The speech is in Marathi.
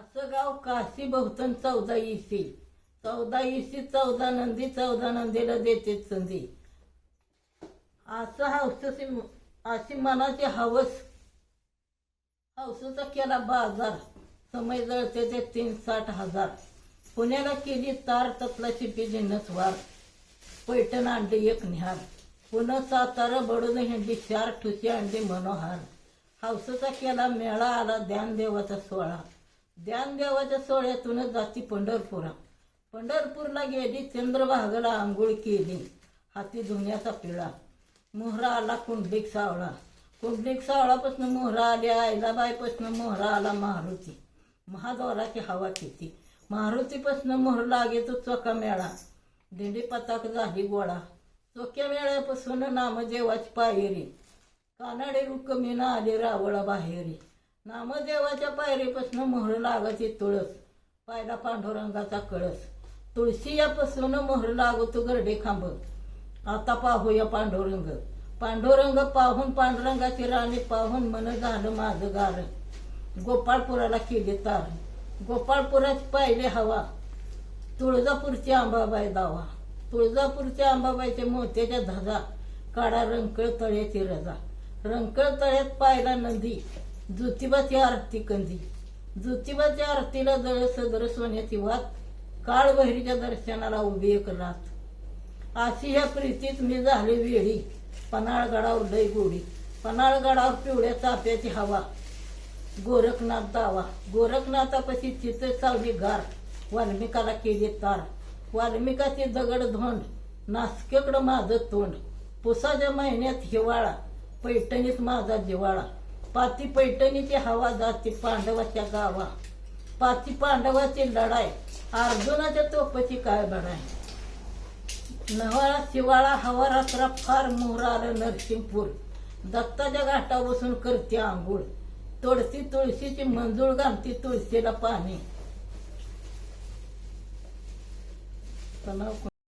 असं गाव काशी बहुतन चौदा इसी चौदा इसी चौदा नंदी चौदा नंदीला देते संधी. असं हौसची अशी मनाची हवस हौसचा केला बाजार. समय जळते ते तीन साठ हजार. पुण्याला केली तार तपलाची बिझनेस वार पैठण अंडे एक निहार पुन्हा सातारा बडून हिंडी चार ठुसी अंडे मनोहार. हौसचा केला मेळा आला ध्यानदेवाचा सोहळा. ध्यानदेवाच्या सोहळ्यातूनच जाती पंढरपुरा पंढरपूरला गेली चंद्रभागला आंघोळ केली. हाती धुण्याचा पिळा. मोहरा आला कुंडलिक सावळा. कुंडलिक सावळापासून मोहरा आली आयलाबाईपासून मोहरा आला मारुती. महाद्वाराची हवा किती. मारुतीपासून मोहर लागे तो चोका मेळा. दिंडी पताक झाली गोळा. चोक्या मेळ्यापासून नामदेवाची पायरी. कानाडे रुकमीना आले रावळा बाहेरी. नामदेवाच्या पायरीपासून मोहर लागते तुळस. पायला पांडुरंगाचा कळस. तुळशी यापासून मोहर लागतो गरडे खांब. आता पाहूया पांडुरंग. पांडुरंग पाहून पांडुरंगाची राणी पाहून मन झालं माझं गार. गोपाळपुराला केली तार. गोपाळपुरात पाहिले हवा. तुळजापूरची अंबाबाई दावा. तुळजापूरच्या आंबाबाईचे मोत्याच्या धजा काढा रंकळ तळ्याची रजा. रंकळ तळ्यात पाहिला नंदी. ज्योतिबाची आरती कंदी ज्योतिबाच्या आरतीला जळ सदर सोन्याची वात काळ बहिरीच्या दर्शनाला उभी एक रात. अशी ह्या प्रीतीत मी झाले वेळी. पन्हाळगडावर लय गोडी. पन्हाळगडावर पिवळ्या चाफ्याची हवा. गोरखनाथ दावा. गोरखनाथापाशी चित सावली गार. वाल्मिकाला केली तार. वाल्मिकाची दगड धोंड. नासकेकडं माझं तोंड. पुसाच्या महिन्यात हिवाळा. पैठणीत माझा जिवाळा पाती पैठणीची हवा जाते पांडवाच्या गावा. पाती पांडवाची लढाई. अर्जुनाच्या तोपची काय बढाय नवाळा शिवाळा हवा रात्रा फार मोहरार नरसिंहपूर. दत्ताच्या घाटा बसून करते आंघोळ. तुळशी तुळशीची मंजूळ घालती तुळशीला पाणी. तणाव